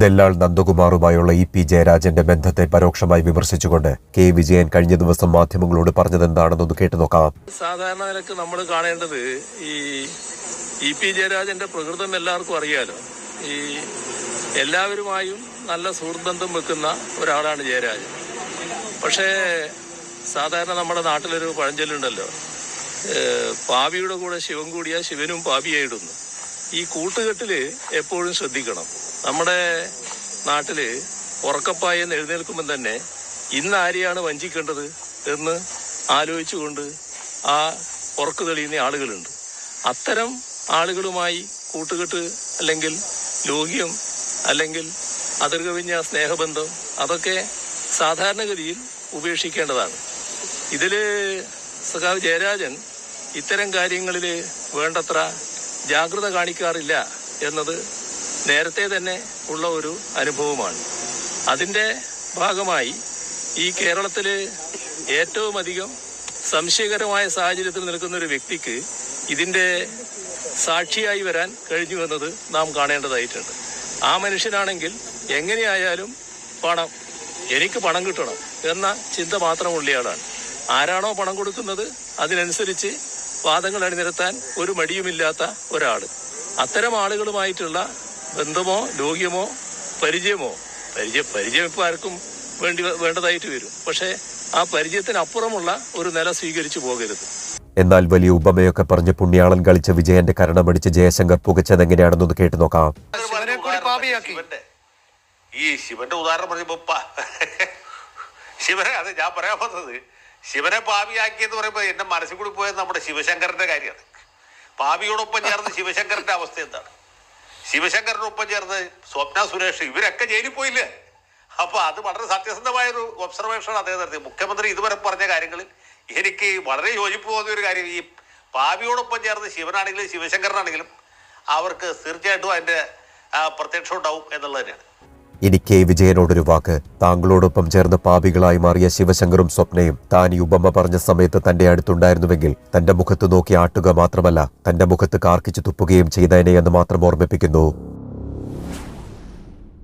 ദല്ലാൾ നന്ദകുമാറുമായുള്ള E P ജയരാജന്റെ ബന്ധത്തെ പരോക്ഷമായി വിമർശിച്ചുകൊണ്ട് കെ വിജയൻ കഴിഞ്ഞ ദിവസം മാധ്യമങ്ങളോട് പറഞ്ഞതെന്താണെന്നൊന്ന് കേട്ടു നോക്കാം. സാധാരണ നിലയ്ക്ക് നമ്മൾ കാണേണ്ടത് ഈ ഇ പി ജയരാജന്റെ പ്രകൃതം എല്ലാവർക്കും അറിയാലോ. ഈ എല്ലാവരുമായും നല്ല സുഹൃത്ബന്ധം വെക്കുന്ന ഒരാളാണ് ജയരാജൻ. പക്ഷേ സാധാരണ നമ്മുടെ നാട്ടിലൊരു പഴഞ്ചൊല്ലുണ്ടല്ലോ പാവിയുടെ കൂടെ ശിവൻ കൂടിയാൽ ശിവനും പാപിയായിടുന്നു ഈ കൂട്ടുകെട്ടിൽ എപ്പോഴും ശ്രദ്ധിക്കണം. നമ്മുടെ നാട്ടിൽ ഉറക്കപ്പായെന്ന് എഴുന്നേൽക്കുമ്പോൾ തന്നെ ഇന്ന് ആരെയാണ് വഞ്ചിക്കേണ്ടത് എന്ന് ആലോചിച്ചുകൊണ്ട് ആ ഉറക്കു തെളിയുന്ന ആളുകളുണ്ട്. അത്തരം ആളുകളുമായി കൂട്ടുകെട്ട് അല്ലെങ്കിൽ ലോഹ്യം അല്ലെങ്കിൽ അതിർകവിഞ്ഞ സ്നേഹബന്ധം അതൊക്കെ സാധാരണഗതിയിൽ ഉപേക്ഷിക്കേണ്ടതാണ്. ഇതിൽ സഖാവ് ജയരാജൻ ഇത്തരം കാര്യങ്ങളിൽ വേണ്ടത്ര ജാഗ്രത കാണിക്കാറില്ല എന്നത് നേരത്തെ തന്നെ ഉള്ള ഒരു അനുഭവമാണ്. അതിന്റെ ഭാഗമായി ഈ കേരളത്തിൽ ഏറ്റവും അധികം സംശയകരമായ സാഹചര്യത്തിൽ നിൽക്കുന്ന ഒരു വ്യക്തിക്ക് ഇതിന്റെ സാക്ഷിയായി വരാൻ കഴിഞ്ഞു എന്നത് നാം കാണേണ്ടതായിട്ടുണ്ട്. ആ മനുഷ്യനാണെങ്കിൽ എങ്ങനെയായാലും പണം എനിക്ക് പണം കിട്ടണം എന്ന ചിന്ത മാത്രമുള്ളയാളാണ് ആരാണോ പണം കൊടുക്കുന്നത് അതിനനുസരിച്ച് വാദങ്ങൾ അണിനിരത്താൻ ഒരു മടിയുമില്ലാത്ത ഒരാൾ അത്തരം ആളുകളുമായിട്ടുള്ള ബന്ധമോ ലോഹ്യമോ പരിചയമോ പരിചയം പരിചയം ഇപ്പോൾ ആർക്കും വേണ്ടി വേണ്ടതായിട്ട് വരും. പക്ഷേ ആ പരിചയത്തിനപ്പുറമുള്ള ഒരു നില സ്വീകരിച്ചു പോകരുത്. എന്നാൽ വലിയ ഉപമയൊക്കെ പറഞ്ഞ് പുണ്യാളൻ കളിച്ച വിജയന്റെ കരണമടിച്ച് ജയശങ്കർ പുകച്ചതെങ്ങനെയാണെന്നൊന്ന് കേട്ടു നോക്കാം. ശിവനെ കൂടി പാപിയാക്കി. ഈ ശിവന്റെ ഉദാഹരണം പറഞ്ഞപ്പോ ശിവനെ അത് ഞാൻ പറയാൻ വന്നത് ശിവനെ പാപിയാക്കി എന്ന് പറയുമ്പോ എന്റെ മനസ്സിൽ കൂടി പോയത് നമ്മുടെ ശിവശങ്കരന്റെ കാര്യമാണ്. പാപിയോടൊപ്പം ചേർന്ന് ശിവശങ്കരന്റെ അവസ്ഥ എന്താണ്? ശിവശങ്കറിനൊപ്പം ചേർന്ന് സ്വപ്ന സുരേഷ് ഇവരൊക്കെ ജയിലിൽ പോയില്ലേ? അപ്പൊ അത് വളരെ സത്യസന്ധമായ ഒരു ഒബ്സർവേഷൻ അദ്ദേഹം നടത്തി മുഖ്യമന്ത്രി ഇതുവരെ പറഞ്ഞ കാര്യങ്ങളിൽ എനിക്ക് വളരെ യോജിപ്പ് തോന്നിയ ഒരു കാര്യം ഈ പാപിയോടൊപ്പം ചേർന്ന് ശിവനാണെങ്കിലും ശിവശങ്കരനാണെങ്കിലും അവർക്ക് തീർച്ചയായിട്ടും അതിന്റെ ആ, പ്രത്യക്ഷം ഉണ്ടാവും എന്നുള്ളത് തന്നെയാണ്. ഇനി കെ. വിജയനോടൊരു വാക്ക്. താങ്കളോടൊപ്പം ചേർന്ന് പാപികളായി മാറിയ ശിവശങ്കറും സ്വപ്നയും താൻ ഈ ഉപമ പറഞ്ഞ സമയത്ത് തന്റെ അടുത്തുണ്ടായിരുന്നുവെങ്കിൽ തന്റെ മുഖത്ത് നോക്കി ആട്ടുക മാത്രമല്ല തന്റെ മുഖത്ത് കാർക്കിച്ചു തുപ്പുകയും ചെയ്തേനെ എന്ന് മാത്രം ഓർമ്മിപ്പിക്കുന്നു.